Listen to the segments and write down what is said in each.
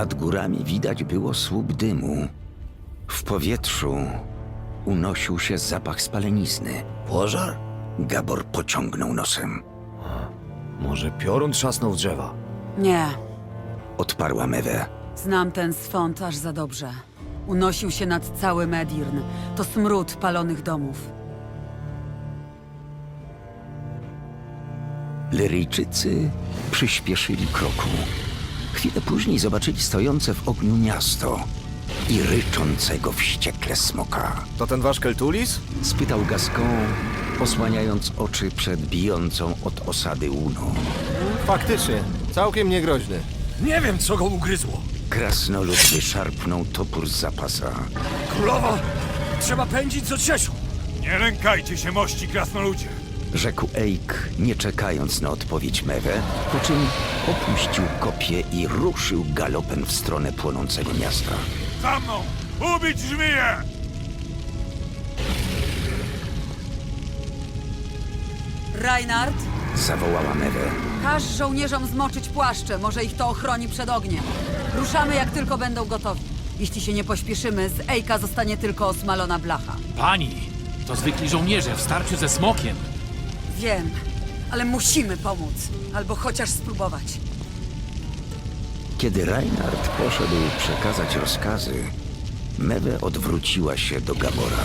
Nad górami widać było słup dymu. W powietrzu unosił się zapach spalenizny. Pożar? Gabor pociągnął nosem. Może piorun trzasnął w drzewa? Nie, Odparła Mewe. znam ten swąd aż za dobrze. Unosił się nad cały Medirn. To smród palonych domów. Lyryjczycy przyspieszyli kroku. Chwilę później zobaczyli stojące w ogniu miasto i ryczącego wściekle smoka. To ten wasz Keltulis? Spytał Gascon, osłaniając oczy przed bijącą od osady łuną. Faktycznie, całkiem niegroźny. Nie wiem, co go ugryzło. Krasnolud wyszarpnął topór z zapasa. Królowo, trzeba pędzić z odsieciu. Nie lękajcie się mości, krasnoludzie. Rzekł Eik, nie czekając na odpowiedź Mewe, po czym opuścił kopię i ruszył galopem w stronę płonącego miasta. Za mną! Ubić żmiję! Reinhard, Zawołała Mewe. każ żołnierzom zmoczyć płaszcze, może ich to ochroni przed ogniem. Ruszamy jak tylko będą gotowi. Jeśli się nie pośpieszymy, z Ejka zostanie tylko osmalona blacha. Pani, to zwykli żołnierze w starciu ze smokiem. Wiem, ale musimy pomóc. Albo chociaż spróbować. Kiedy Reinhard poszedł przekazać rozkazy, Mewe odwróciła się do Gabora.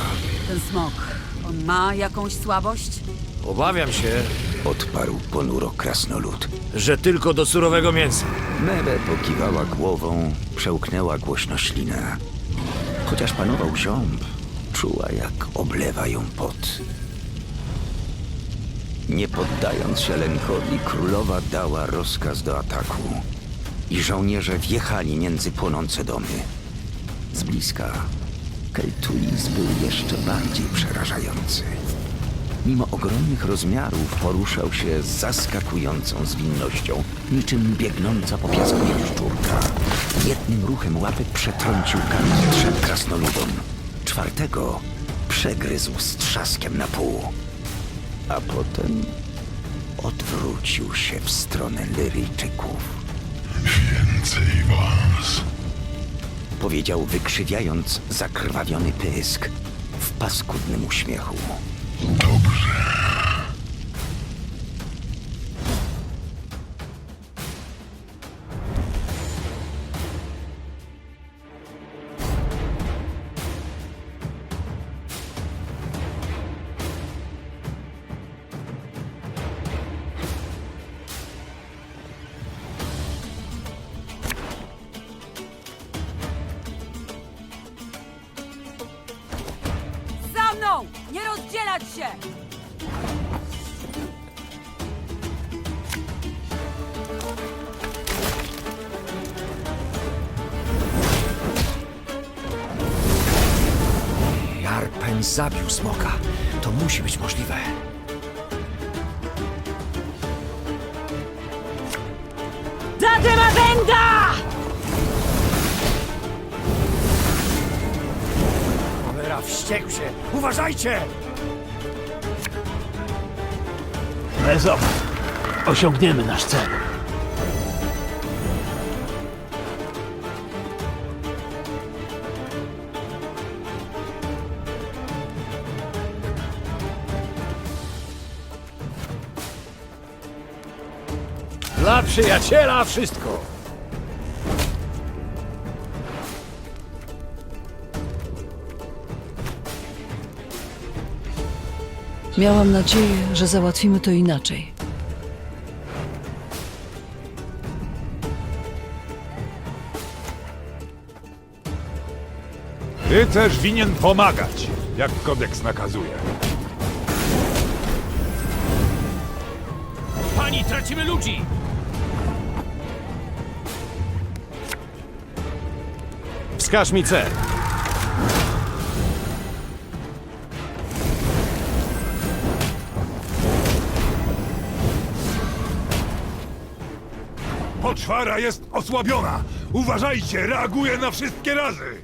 Ten smok, on ma jakąś słabość? Obawiam się, Odparł ponuro krasnolud. że tylko do surowego mięsa. Mewe pokiwała głową, przełknęła głośno ślinę. Chociaż panował ziąb, czuła jak oblewa ją pot. Nie poddając się lękowi, królowa dała rozkaz do ataku i żołnierze wjechali między płonące domy. Z bliska Keltulis był jeszcze bardziej przerażający. Mimo ogromnych rozmiarów poruszał się z zaskakującą zwinnością, niczym biegnąca po piasku jaszczurka. Jednym ruchem łapek przetrącił kark trzem krasnoludom. Czwartego przegryzł z trzaskiem na pół. A potem odwrócił się w stronę Lyryjczyków. Więcej was. Powiedział wykrzywiając zakrwawiony pysk w paskudnym uśmiechu. Dobrze. Się! Jarpen zabił smoka. To musi być możliwe. Zadyma węda! Cholera, wściekł się. Uważajcie! Bez Osiągniemy nasz cel. Dla przyjaciela wszystko. Miałam nadzieję, że załatwimy to inaczej. Rycerz winien pomagać, jak kodeks nakazuje. Pani, tracimy ludzi! Wskaż mi cel. Poczwara jest osłabiona! Uważajcie, reaguje na wszystkie razy!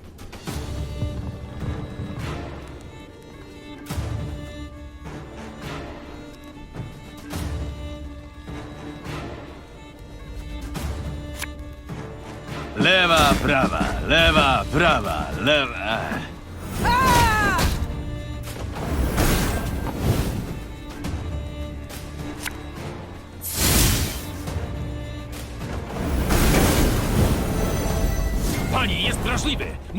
Lewa, prawa, lewa, prawa, lewa.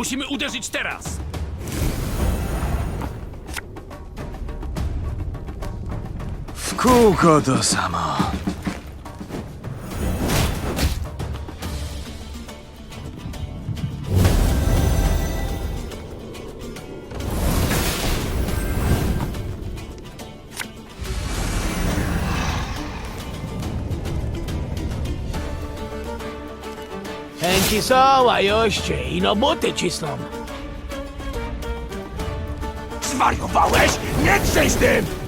Musimy uderzyć teraz! W kółko to samo. Chęci są, a joście i no buty cisną. Zwariowałeś? Nie trzęś tym!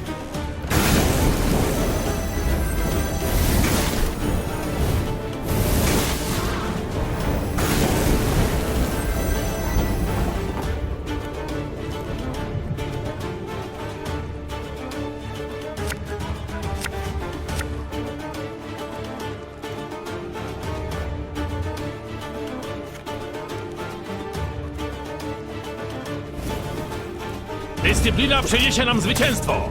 Dyscyplina przyniesie nam zwycięstwo!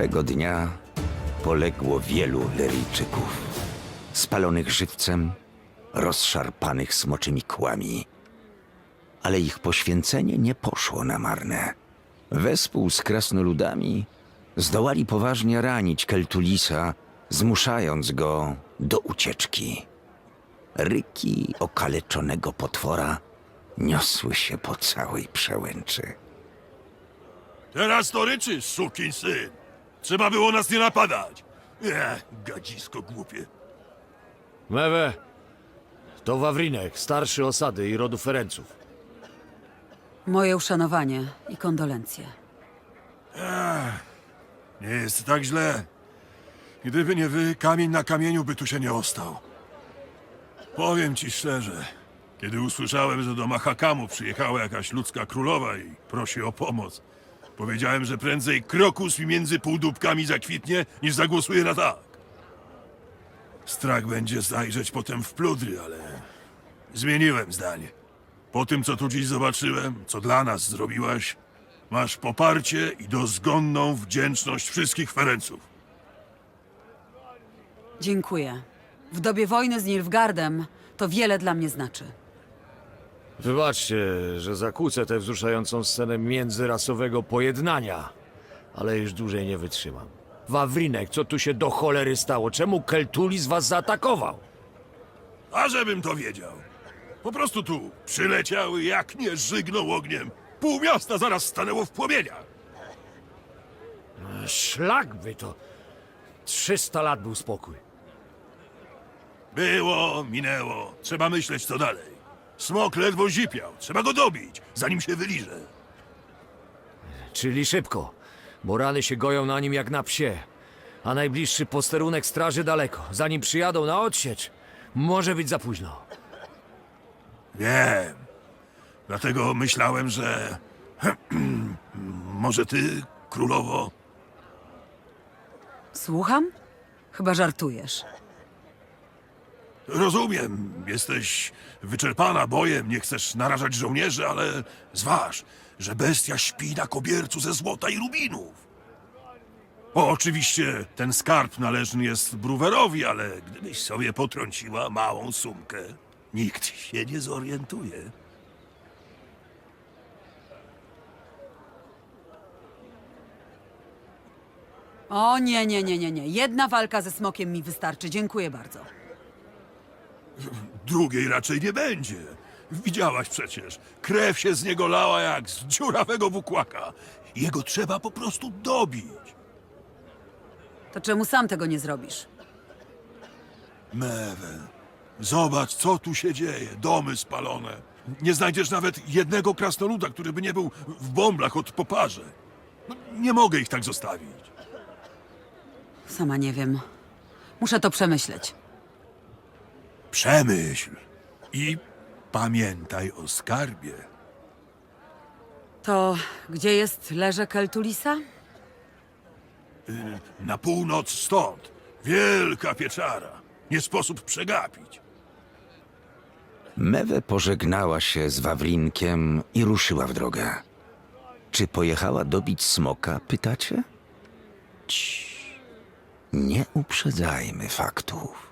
Tego dnia poległo wielu Leryjczyków. Spalonych żywcem, rozszarpanych smoczymi kłami. Ale ich poświęcenie nie poszło na marne. Wespół z krasnoludami zdołali poważnie ranić Keltulisa, zmuszając go do ucieczki. Ryki okaleczonego potwora niosły się po całej przełęczy. Teraz to ryczy, sukin syn. Trzeba było nas nie napadać. Ech, gadzisko głupie. Mewe, to Wawrinek, starszy osady i rodu Ferenców. Moje uszanowanie i kondolencje. Nie jest tak źle. Gdyby nie wy, kamień na kamieniu by tu się nie ostał. Powiem ci szczerze, kiedy usłyszałem, że do Mahakamu przyjechała jakaś ludzka królowa i prosi o pomoc, powiedziałem, że prędzej krokus mi między półdubkami zakwitnie, niż zagłosuję na tak. Strach będzie zajrzeć potem w pludry, ale zmieniłem zdanie. Po tym, co tu dziś zobaczyłem, co dla nas zrobiłaś, masz poparcie i dozgonną wdzięczność wszystkich Ferenców. Dziękuję. W dobie wojny z Nilfgaardem to wiele dla mnie znaczy. Wybaczcie, że zakłócę tę wzruszającą scenę międzyrasowego pojednania, ale już dłużej nie wytrzymam. Wawrinek, co tu się do cholery stało? Czemu Keltulis was zaatakował? A żebym to wiedział. Po prostu tu przyleciały, jak nie żygnął ogniem. Pół miasta zaraz stanęło w płomieniach. Szlak by to. 300 lat był spokój. Było, minęło. Trzeba myśleć, co dalej. Smok ledwo zipiał. Trzeba go dobić, zanim się wyliże. Czyli szybko, bo rany się goją na nim jak na psie. A najbliższy posterunek straży daleko. Zanim przyjadą na odsiecz, może być za późno. Wiem. Dlatego myślałem, że... Może ty, królowo... Słucham? Chyba żartujesz. Rozumiem, jesteś wyczerpana bojem, nie chcesz narażać żołnierzy, ale zważ, że bestia śpi na kobiercu ze złota i rubinów. O, oczywiście ten skarb należny jest Bruwerowi, ale gdybyś sobie potrąciła małą sumkę, nikt się nie zorientuje. O nie, nie, nie, nie, nie. Jedna walka ze smokiem mi wystarczy. Dziękuję bardzo. Drugiej raczej nie będzie. Widziałaś przecież, krew się z niego lała jak z dziurawego wukłaka. Jego trzeba po prostu dobić. To czemu sam tego nie zrobisz? Mewe, zobacz, co tu się dzieje. Domy spalone, Nie znajdziesz nawet jednego krasnoluda, który by nie był w bąblach od poparze. No, nie mogę ich tak zostawić. Sama nie wiem. Muszę to przemyśleć. Przemyśl i pamiętaj o skarbie. To gdzie jest leże Keltulisa? Na północ stąd. Wielka pieczara. Nie sposób przegapić. Mewe pożegnała się z Wawrinkiem i ruszyła w drogę. Czy pojechała dobić smoka, pytacie? Cii. Nie uprzedzajmy faktów.